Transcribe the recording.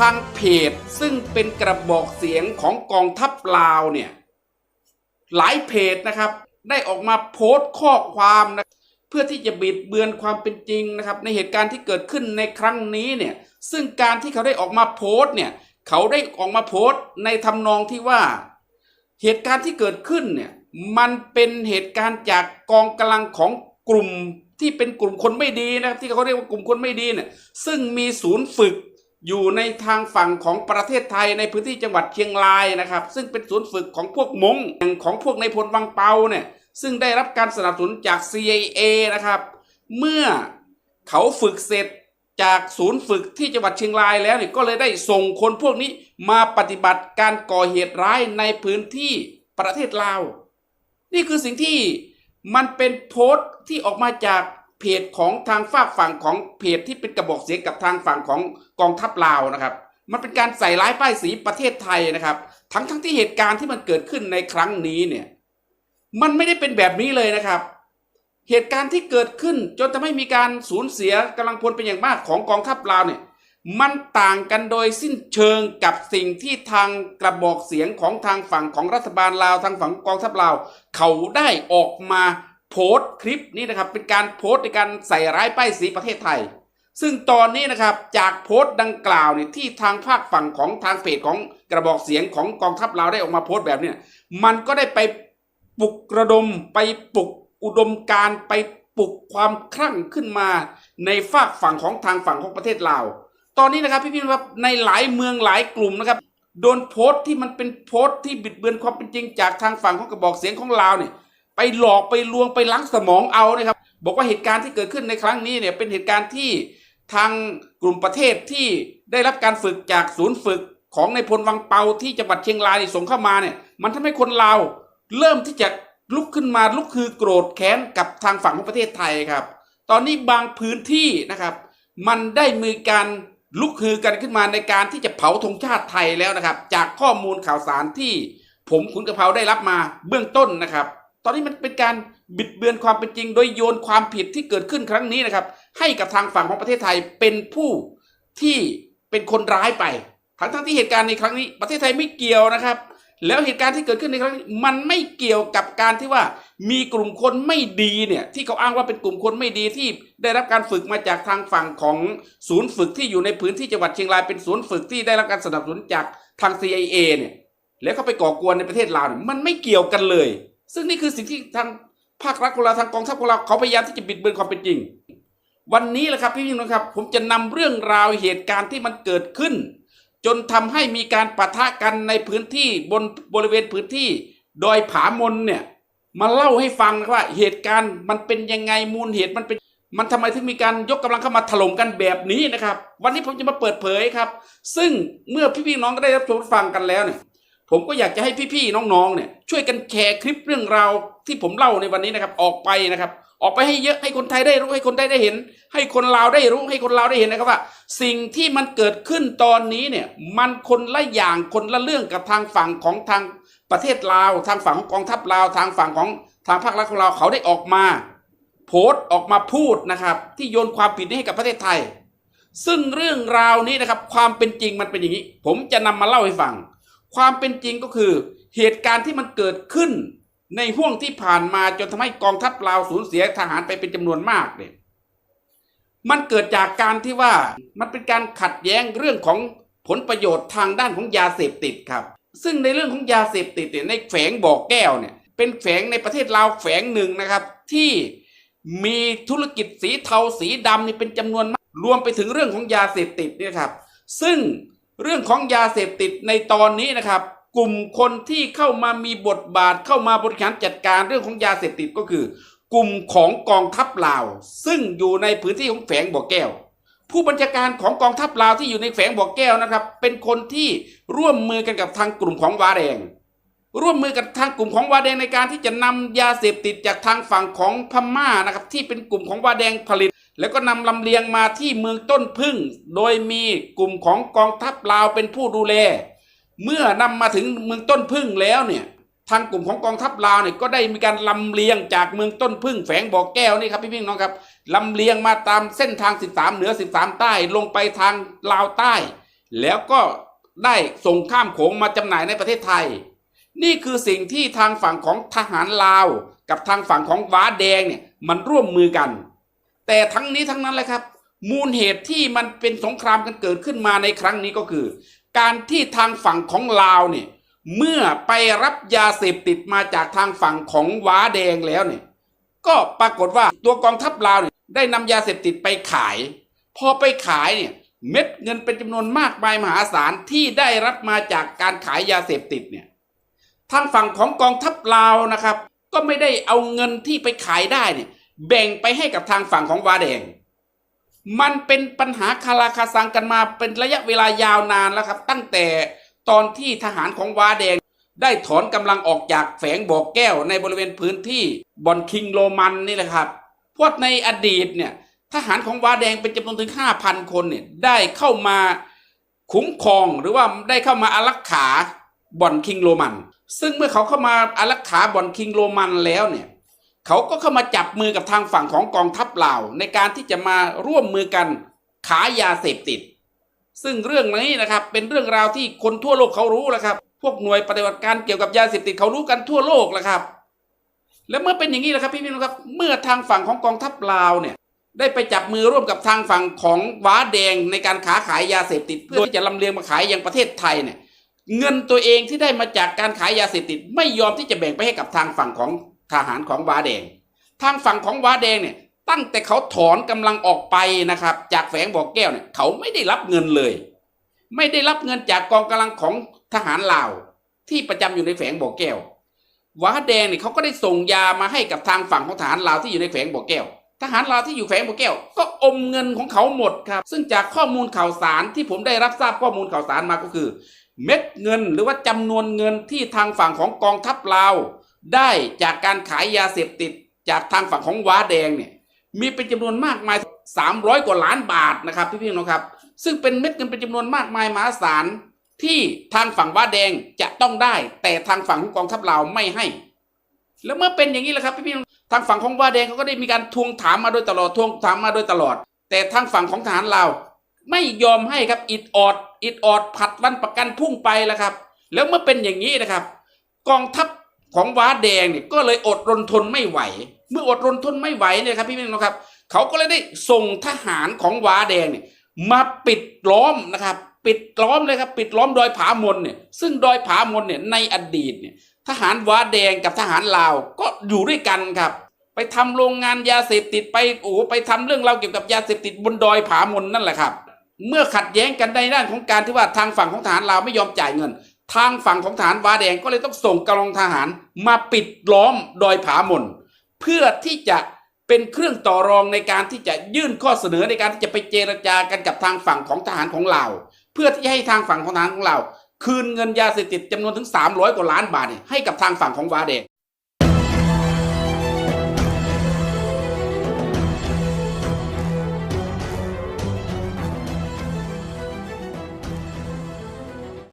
ทางเพจซึ่งเป็นกระบอกเสียงของกองทัพลาวเนี่ยหลายเพจนะครับได้ออกมาโพสต์ข้อความนะเพื่อที่จะบิดเบือนความเป็นจริงนะครับ ในเหตุการณ์ที่เกิดขึ้นในครั้งนี้เนี่ยซึ่งการที่เขาได้ออกมาโพสต์เนี่ยเขาได้ออกมาโพสต์ในทำนองที่ว่า เหตุการณ์ที่เกิดขึ้นเนี่ยมันเป็นเหตุการณ์จากกองกำลังของกลุ่มที่เป็นกลุ่มคนไม่ดีนะครับที่เขาเรียกว่ากลุ่มคนไม่ดีเนี่ยซึ่งมีศูนย์ฝึก อยู่ในทางฝั่งของประเทศไทยในพื้นที่จังหวัดเชียงรายนะครับ ซึ่งเป็นศูนย์ฝึกของพวกมงของพวกในพลวังเปาเนี่ยซึ่งได้รับการสนับสนุนจาก CIA นะครับ เมื่อเขาฝึกเสร็จจากศูนย์ฝึกที่จังหวัดเชียงรายแล้วเนี่ยก็เลยได้ส่งคนพวกนี้มาปฏิบัติการก่อเหตุร้ายในพื้นที่ประเทศลาว นี่คือสิ่งที่มันเป็นโพสต์ที่ออกมาจาก เพจของทางฝากฝั่งของเพจที่เป็นกระบอกเสียงกับทางฝั่งของกองทัพลาวนะครับ มันเป็นการใส่ร้ายป้ายสีประเทศไทยนะครับ ทั้งทั้งที่เหตุการณ์ที่มันเกิดขึ้นในครั้งนี้เนี่ย มันไม่ได้เป็นแบบนี้เลยนะครับ เหตุการณ์ที่เกิดขึ้นจนทำให้มีการสูญเสียกำลังพลเป็นอย่างมากของกองทัพลาวเนี่ย มันต่างกันโดยสิ้นเชิงกับสิ่งที่ทางกระบอกเสียงของทางฝั่งของรัฐบาลลาวทางฝั่งกองทัพลาว เขาได้ออกมา โพสต์คลิปนี้นะครับเป็นการโพสต์ในการใส่ร้ายป้ายสีประเทศไทย ซึ่งตอนนี้นะครับจากโพสต์ดังกล่าวเนี่ยที่ทางภาคฝั่งของทางเพจของกระบอกเสียงของกองทัพลาวได้ออกมาโพสต์แบบนี้มันก็ได้ไปปลุกระดมไปปลุกอุดมการไปปลุกความคลั่งขึ้นมา ในฝากฝั่งของทางฝั่งของประเทศลาวตอนนี้นะครับพี่พี่ครับในหลายเมืองหลายกลุ่มนะครับโดนโพสต์ที่มันเป็นโพสต์ที่บิดเบือนความเป็นจริง จากทางฝั่งของกระบอกเสียงของลาวเนี่ย ไปหลอกไปลวงไปล้างสมองเอานะครับ บอกว่าเหตุการณ์ที่เกิดขึ้นในครั้งนี้เนี่ยเป็นเหตุการณ์ที่ทางกลุ่มประเทศที่ได้รับการฝึกจากศูนย์ฝึกของในพลวังเปาที่จังหวัดเชียงรายส่งเข้ามาเนี่ย มันทำให้คนลาเริ่มที่จะลุกขึ้นมาลุกคือโกรธแค้นกับทางฝั่งของประเทศไทยครับ ตอนนี้บางพื้นที่นะครับ มันได้มีการลุกฮือกันขึ้นมาในการที่จะเผาธงชาติไทยแล้วนะครับ จากข้อมูลข่าวสารที่ผมคุณกระเพราได้รับมาเบื้องต้นนะครับ ตอนนี้มันเป็นการบิดเบือนความเป็นจริง โดยโยนความผิดที่เกิดขึ้นครั้งนี้นะครับ ให้กับทางฝั่งของประเทศไทยเป็นผู้ที่เป็นคนร้ายไป ทั้งทั้งที่เหตุการณ์ในครั้งนี้ ประเทศไทยไม่เกี่ยวนะครับ แล้วเหตุการณ์ที่เกิดขึ้นในครั้งนี้มันไม่เกี่ยวกับการที่ว่ามีกลุ่มคนไม่ดีเนี่ยที่เขาอ้างว่าเป็นกลุ่มคนไม่ดีที่ได้รับการฝึกมาจากทางฝั่งของศูนย์ฝึกที่อยู่ในพื้นที่จังหวัดเชียงรายเป็นศูนย์ฝึกที่ได้รับการสนับสนุนจากทาง CIA เนี่ยแล้วเขาไปก่อกวนในประเทศลาวเนี่ยมันไม่เกี่ยวกันเลย ซึ่งนี่คือสิ่งที่ทางภาครัฐของเราทางกองทัพของเราเขาพยายามที่จะบิดเบือนความเป็นจริง วันนี้แหละครับพี่พี่น้องครับ ผมจะนำเรื่องราวเหตุการณ์ที่มันเกิดขึ้น จนทำให้มีการปะทะกันในพื้นที่บนบริเวณพื้นที่ดอยผามนเนี่ยมาเล่าให้ฟังว่าเหตุการณ์มันเป็นยังไงมูลเหตุมันเป็นมันทำไมถึงมีการยกกำลังเข้ามาถล่มกันแบบนี้นะครับ วันนี้ผมจะมาเปิดเผยครับ ซึ่งเมื่อพี่ๆน้องก็ได้รับชมฟังกันแล้วเนี่ย ผมก็อยากจะให้พี่ๆน้องๆเนี่ยช่วยกันแชร์คลิปเรื่องราวที่ผมเล่าในวันนี้นะครับออกไปนะครับ ออกไปให้เยอะให้คนไทยได้รู้ให้คนไทยได้เห็น ให้คนลาวได้รู้ให้คนลาวได้เห็นนะครับว่า สิ่งที่มันเกิดขึ้นตอนนี้เนี่ยมันคนละอย่างคนละเรื่องกับทางฝั่งของทางประเทศลาวทางฝั่งของกองทัพลาวทางฝั่งของทางภาครัฐของเราเขาได้ออกมา โพสต์ออกมาพูดนะครับ ที่โยนความผิดนี้ให้กับประเทศไทย ซึ่งเรื่องราวนี้นะครับ ความเป็นจริงมันเป็นอย่างนี้ ผมจะนำมาเล่าให้ฟัง ความเป็นจริงก็คือ เหตุการณ์ที่มันเกิดขึ้น ในห่วงที่ผ่านมาจนทำให้กองทัพลาวสูญเสียทหารไปเป็นจำนวนมากเนี่ยมันเกิดจากการที่ว่ามันเป็นการขัดแย้งเรื่องของผลประโยชน์ทางด้านของยาเสพติดครับ ซึ่งในเรื่องของยาเสพติดเนี่ยในแฝงบ่อแก้วเนี่ยเป็นแฝงในประเทศลาวแฝงหนึ่งนะครับ ที่มีธุรกิจสีเทาสีดำนี่เป็นจำนวนมากรวมไปถึงเรื่องของยาเสพติดเนี่ยครับ ซึ่ง เรื่องของยาเสพติดในตอนนี้นะครับ กลุ่มคนที่เข้ามามีบทบาทเข้ามาบริหารจัดการเรื่องของยาเสพติดก็คือ กลุ่มของกองทัพลาว ซึ่งอยู่ในพื้นที่ของแฝงบ่อแก้ว ผู้บัญชาการของกองทัพลาวที่อยู่ในแฝงบ่อแก้วนะครับ เป็นคนที่ร่วมมือกันกับทางกลุ่มของวาแดงร่วมมือกับทางกลุ่มของวาแดงในการที่จะนำยาเสพติดจากทางฝั่งของพม่านะครับ ที่เป็นกลุ่มของวาแดงผลิต แล้วก็นำลำเลียงมาที่เมืองต้นพึ่ง โดยมีกลุ่มของกองทัพลาวเป็นผู้ดูแล เมื่อนำมาถึงเมืองต้นพึ่งแล้วเนี่ยทางกลุ่มของกองทัพลาวเนี่ยก็ได้มีการลำเลียงจากเมืองต้นพึ่งแฝงบ่อแก้วนี่ครับพี่พี่น้องครับลำเลียงมาตามเส้นทาง 13 เหนือ 13 ใต้ลงไปทางลาวใต้ แล้วก็ได้ส่งข้ามโขงมาจำหน่ายในประเทศไทย นี่คือสิ่งที่ทางฝั่งของทหารลาว กับทางฝั่งของว้าแดงเนี่ยมันร่วมมือกัน แต่ทั้งนี้ทั้งนั้นเลยครับ มูลเหตุที่มันเป็นสงครามกันเกิดขึ้นมาในครั้งนี้ก็คือ การที่ทางฝั่งของลาวเนี่ยเมื่อไปรับยาเสพติดมาจากทางฝั่งของว้าแดงแล้วเนี่ยก็ปรากฏว่าตัวกองทัพลาวเนี่ยได้นำยาเสพติดไปขาย พอไปขายเนี่ยเม็ดเงินเป็นจำนวนมากมายมหาศาลที่ได้รับมาจากการขายยาเสพติดเนี่ยทางฝั่งของกองทัพลาวนะครับ ก็ไม่ได้เอาเงินที่ไปขายได้เนี่ย แบ่งไปให้กับทางฝั่งของวาแดง มันเป็นปัญหาคาราคาซังกันมาเป็นระยะเวลายาวนานแล้วครับ ตั้งแต่ตอนที่ทหารของวาแดง ได้ถอนกำลังออกจากแฝงบ่อแก้วในบริเวณพื้นที่บอนคิงโรมันนี่แหละครับเพราะในอดีตเนี่ยทหารของวาแดงเป็นจำนวนถึง 5,000 คนเนี่ยได้เข้ามาคุ้มครองหรือว่าได้เข้ามาอารักขาบ่อนคิงโรมัน ซึ่งเมื่อเขาเข้ามาอารักขาบ่อนคิงโรมันแล้วเนี่ย เขาก็เข้ามาจับมือกับทางฝั่งของกองทัพลาวในการที่จะมาร่วมมือกันขายยาเสพติด ซึ่งเรื่องนี้นะครับเป็นเรื่องราวที่คนทั่วโลกเขารู้แล้วครับ พวกหน่วยปฏิบัติการเกี่ยวกับยาเสพติดเขารู้กันทั่วโลกแล้วครับ แล้วเมื่อเป็นอย่างนี้นะครับพี่พี่น้องครับ เมื่อทางฝั่งของกองทัพลาวเนี่ยได้ไปจับมือร่วมกับทางฝั่งของว้าแดงในการค้าขายยาเสพติด เพื่อที่จะลำเลียงมาขายยังประเทศไทยเนี่ยเงินตัวเองที่ได้มาจากการขายยาเสพติด ไม่ยอมที่จะแบ่งไปให้กับทางฝั่งของ ทหารของว้าแดง ทางฝั่งของว้าแดงเนี่ย ตั้งแต่เขาถอนกำลังออกไปนะครับ จากแฝงบ่อแก้วเนี่ยเขาไม่ได้รับเงินเลย ไม่ได้รับเงินจากกองกำลังของทหารลาว ที่ประจำอยู่ในแฝงบ่อแก้วว้าแดงเนี่ยเขาก็ได้ส่งยามาให้กับทางฝั่งของทหารลาวที่อยู่ในแฝงบ่อแก้วทหารลาวที่อยู่แฝงบ่อแก้ว ก็อมเงินของเขาหมดครับ ซึ่งจากข้อมูลข่าวสารที่ผมได้รับทราบข้อมูลข่าวสารมาก็คือ เม็ดเงินหรือว่าจำนวนเงินที่ทางฝั่งของกองทัพลาว ได้จากการขายยาเสพติดจากทางฝั่งของว้าแดงเนี่ยมีเป็นจำนวนมากมาย 300 กว่าล้านบาทนะครับพี่พี่น้องครับ ซึ่งเป็นเม็ดเงินเป็นจำนวนมากมายมหาศาลที่ทางฝั่งว้าแดงจะต้องได้ แต่ทางฝั่งของกองทัพลาวไม่ให้ แล้วเมื่อเป็นอย่างนี้แหละครับพี่พี่องทางฝั่งของว้าแดงเขาก็ได้มีการทวงถามมาโดยตลอดทวงถามมาโดยตลอด แต่ทางฝั่งของทหารลาวไม่ยอมให้ครับอิดออดอิดออดผัดวันประกันพุ่งไปแล้วครับ แล้วเมื่อเป็นอย่างนี้นะครับ กองทัพ ของว้าแดงเนี่ยก็เลยอดรนทนไม่ไหว เมื่ออดรนทนไม่ไหวเนี่ยครับพี่พี่น้องครับ เขาก็เลยได้ส่งทหารของว้าแดงเนี่ยมาปิดล้อมนะครับ ปิดล้อมเลยครับ ปิดล้อมดอยผามนเนี่ยซึ่งดอยผามนเนี่ยในอดีตเนี่ยทหารว้าแดงกับทหารลาวก็อยู่ด้วยกันครับ ไปทำโรงงานยาเสพติดไปโอ้ไปทำเรื่องราวเกี่ยวกับยาเสพติดบนดอยผามนนั่นแหละครับ เมื่อขัดแย้งกันในด้านของการที่ว่าทางฝั่งของทหารลาวไม่ยอมจ่ายเงิน ทางฝั่งของฐานวาแดงก็เลยต้องส่งกำลังทหารมาปิดล้อมดอยผาหมนเพื่อที่จะเป็นเครื่องต่อรองในการที่จะยื่นข้อเสนอในการที่จะไปเจรจากันกับทางฝั่งของทหารของเราเพื่อที่จะให้ทางฝั่งของทหารของเราคืนเงินยาเสพติดจำนวนถึง 300 กว่าล้านบาทให้กับทางฝั่งของวาแดง